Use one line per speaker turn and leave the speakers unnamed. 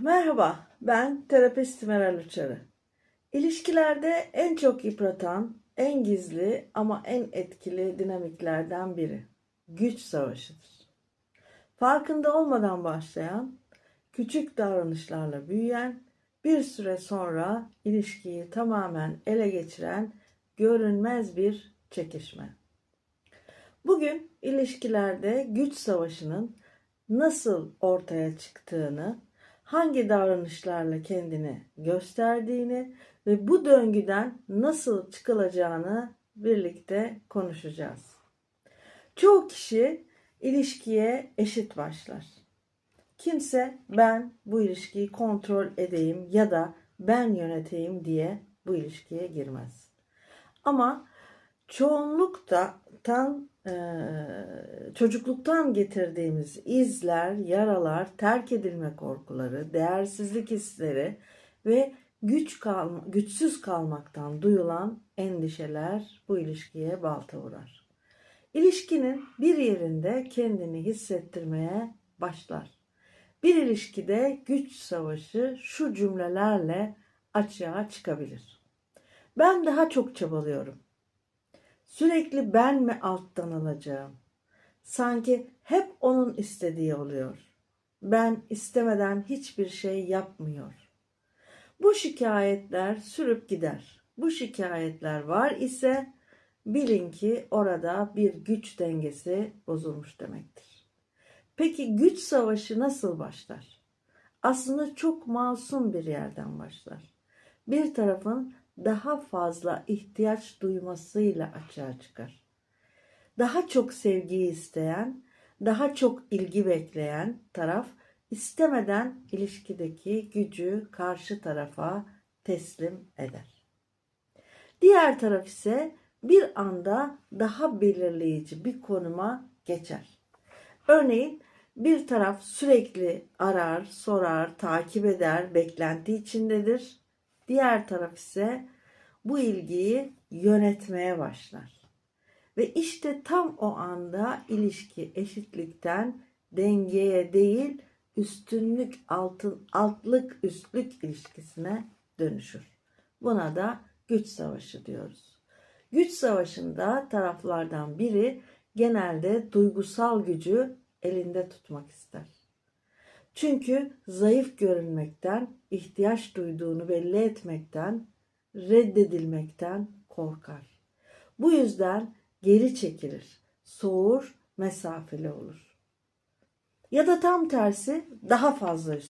Merhaba, ben terapist Meral Uçarı. İlişkilerde en çok yıpratan, en gizli ama en etkili dinamiklerden biri. Güç savaşıdır. Farkında olmadan başlayan, küçük davranışlarla büyüyen, bir süre sonra ilişkiyi tamamen ele geçiren görünmez bir çekişme. Bugün ilişkilerde güç savaşının nasıl ortaya çıktığını, hangi davranışlarla kendini gösterdiğini ve bu döngüden nasıl çıkılacağını birlikte konuşacağız. Çoğu kişi ilişkiye eşit başlar. Kimse ben bu ilişkiyi kontrol edeyim ya da ben yöneteyim diye bu ilişkiye girmez. Ama çoğunluktan e, çocukluktan getirdiğimiz izler, yaralar, terk edilme korkuları, değersizlik hisleri ve güç kalma, güçsüz kalmaktan duyulan endişeler bu ilişkiye balta vurar. İlişkinin bir yerinde kendini hissettirmeye başlar. Bir ilişkide güç savaşı şu cümlelerle açığa çıkabilir. Ben daha çok çabalıyorum. Sürekli ben mi alttan alacağım? Sanki hep onun istediği oluyor. Ben istemeden hiçbir şey yapmıyor. Bu şikayetler sürüp gider. Bu şikayetler var ise bilin ki orada bir güç dengesi bozulmuş demektir. Peki güç savaşı nasıl başlar? Aslında çok masum bir yerden başlar. Bir tarafın daha fazla ihtiyaç duymasıyla açığa çıkar. Daha çok sevgiyi isteyen, daha çok ilgi bekleyen taraf istemeden ilişkideki gücü karşı tarafa teslim eder. Diğer taraf ise bir anda daha belirleyici bir konuma geçer. Örneğin bir taraf sürekli arar, sorar, takip eder, beklenti içindedir. Diğer taraf ise bu ilgiyi yönetmeye başlar. Ve işte tam o anda ilişki eşitlikten dengeye değil üstünlük altın altlık üstlük ilişkisine dönüşür. Buna da güç savaşı diyoruz. Güç savaşında taraflardan biri genelde duygusal gücü elinde tutmak ister. Çünkü zayıf görünmekten, ihtiyaç duyduğunu belli etmekten, reddedilmekten korkar. Bu yüzden geri çekilir, soğur, mesafeli olur. Ya da tam tersi daha fazla